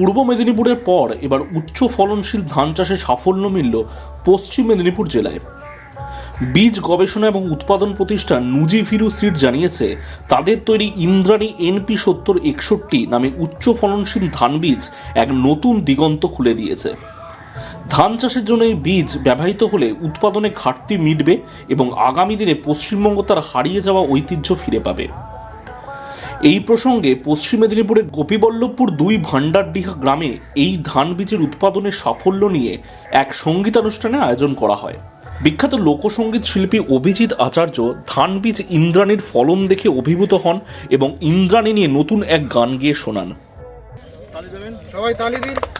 পূর্ব মেদিনীপুরের পর এবার উচ্চ ফলনশীল ধান চাষে সাফল্য মিলল পশ্চিম মেদিনীপুর জেলায়। বীজ গবেষণা এবং উৎপাদন প্রতিষ্ঠান নুজি ভিরু সিড জানিয়েছে, তাদের তৈরি ইন্দ্রাণী এনপি সত্তর একষট্টি নামে উচ্চ ফলনশীল ধান বীজ এক নতুন দিগন্ত খুলে দিয়েছে। ধান চাষের জন্য এই বীজ ব্যবহৃত হলে উৎপাদনে ঘাটতি মিটবে এবং আগামী দিনে পশ্চিমবঙ্গ তার হারিয়ে যাওয়া ঐতিহ্য ফিরে পাবে। এই প্রসঙ্গে পশ্চিম মেদিনীপুরের গোপীবল্লভপুর দুই ভাণ্ডারডিহা গ্রামে এই ধান বীজের উৎপাদনের সাফল্য নিয়ে এক সঙ্গীতানুষ্ঠানের আয়োজন করা হয়। বিখ্যাত লোকসঙ্গীত শিল্পী অভিজিৎ আচার্য ধান বীজ ইন্দ্রাণীর ফলন দেখে অভিভূত হন এবং ইন্দ্রাণী নিয়ে নতুন এক গান গিয়ে শোনান। সবাই তালি দিন।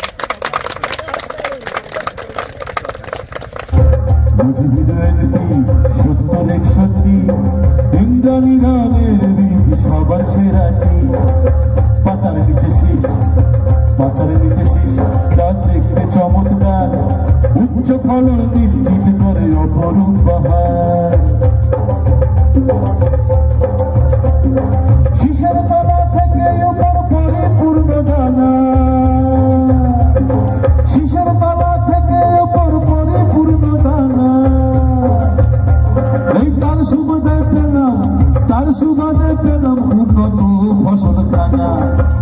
সত্তর সত্যি, ইন্দ্রাণী গানের বীর সবার সেরাটি পাতার নিচে শীষ পাতার নিচে শীষ, চাঁদ দেখতে চমৎকার। উচ্চ ফলন নিশ্চিত করে অপরূপ বাহার। সুবাদে পেলাম উন্নত ফসল খানা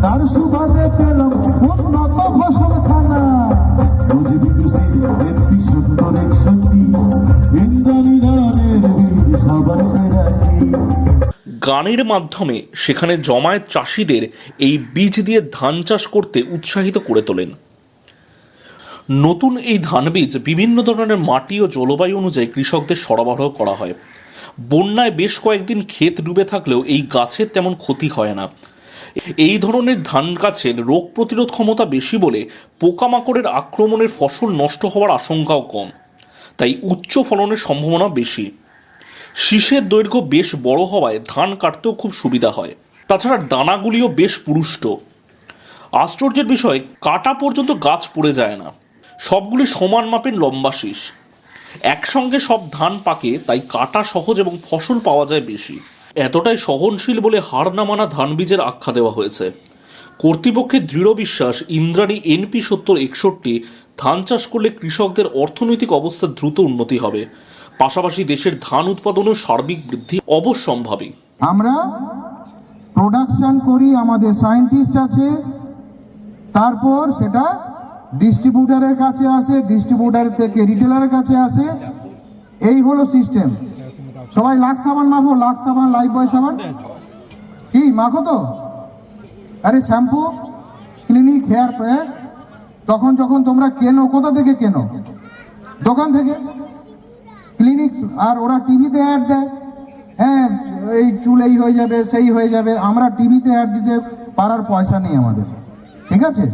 তার সুবাদে পেলাম উন্নত ফসল খানা গানের মাধ্যমে সেখানে জমায়েত চাষিদের এই বীজ দিয়ে ধান চাষ করতে উৎসাহিত করে তোলেন। নতুন এই ধান বীজ বিভিন্ন ধরনের মাটি ও জলবায়ু অনুযায়ী কৃষকদের সরবরাহ করা হয়। বন্যায় বেশ কয়েকদিন ক্ষেত ডুবে থাকলেও এই গাছের তেমন ক্ষতি হয় না। এই ধরনের ধান গাছের রোগ প্রতিরোধ ক্ষমতা বেশি বলে পোকামাকড়ের আক্রমণের ফসল নষ্ট হওয়ার আশঙ্কাও কম। তাই উচ্চ ফলনের সম্ভাবনা বেশি। শীষের দৈর্ঘ্য বেশ বড় হওয়ায় ধান কাটতেও খুব সুবিধা হয়। তাছাড়া দানাগুলিও বেশ পুরুষ্ট। আশ্চর্যের বিষয়, কাটা পর্যন্ত গাছ পড়ে যায় না। সবগুলি সমান মাপের লম্বা শীষ। একসঙ্গে সব ধান পাকে, তাই কাটা সহজ এবং ফসল পাওয়া যায় বেশি। এতটাই সহনশীল বলে হার না মানা ধান বীজের আখ্যা দেওয়া হয়েছে। কর্তৃপক্ষের দৃঢ় বিশ্বাস, ইন্দ্রাণী এনপি সত্তর একষট্টি, ধান চাষ করলে কৃষকদের অর্থনৈতিক অবস্থা দ্রুত উন্নতি হবে। পাশাপাশি দেশের ধান উৎপাদনও সার্বিক বৃদ্ধি অবশ্যম্ভাবী। আমরা প্রোডাকশন করি, আমাদের সায়েন্টিস্ট আছে, তারপর সেটা ডিস্ট্রিবিউটারের কাছে আসে ডিস্ট্রিবিউটার থেকে রিটেলারের কাছে আসে। এই হলো সিস্টেম সবাই লাখ সাবান মাখো, লাখ সাবান, লাইফ বয় সাবান। কি, মাখো তো? আরে শ্যাম্পু, ক্লিনিক, হেয়ার প্যাক তখন যখন তোমরা কেনো, কোথা থেকে কেনো? দোকান থেকে? ক্লিনিক, আর ওরা টিভিতে অ্যাড দেয়। হ্যাঁ এই চুল এই হয়ে যাবে, সেই হয়ে যাবে। আমরা টিভিতে অ্যাড দিতে পারার পয়সা নেই আমাদের। ঠিক আছে?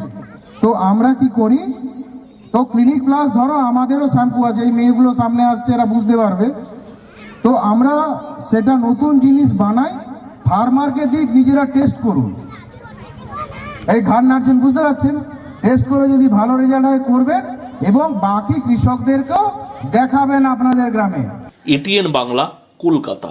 তো আমরা কি করি? তো ক্লিনিক প্লাস ধরো আমাদেরও শ্যাম্পু আছে, এই মেয়েগুলো সামনে আসছে, এরা বুঝতে পারবে। তো আমরা সেটা নতুন জিনিস বানাই ফার্মারকে দিই নিজেরা টেস্ট করুন। এই ঘাট নাড়ছেন, বুঝতে পারছেন? টেস্ট করে যদি ভালো রেজাল্ট হয়, করবেন এবং বাকি কৃষকদেরকেও দেখাবেন আপনাদের গ্রামে। এটিএন বাংলা, কলকাতা।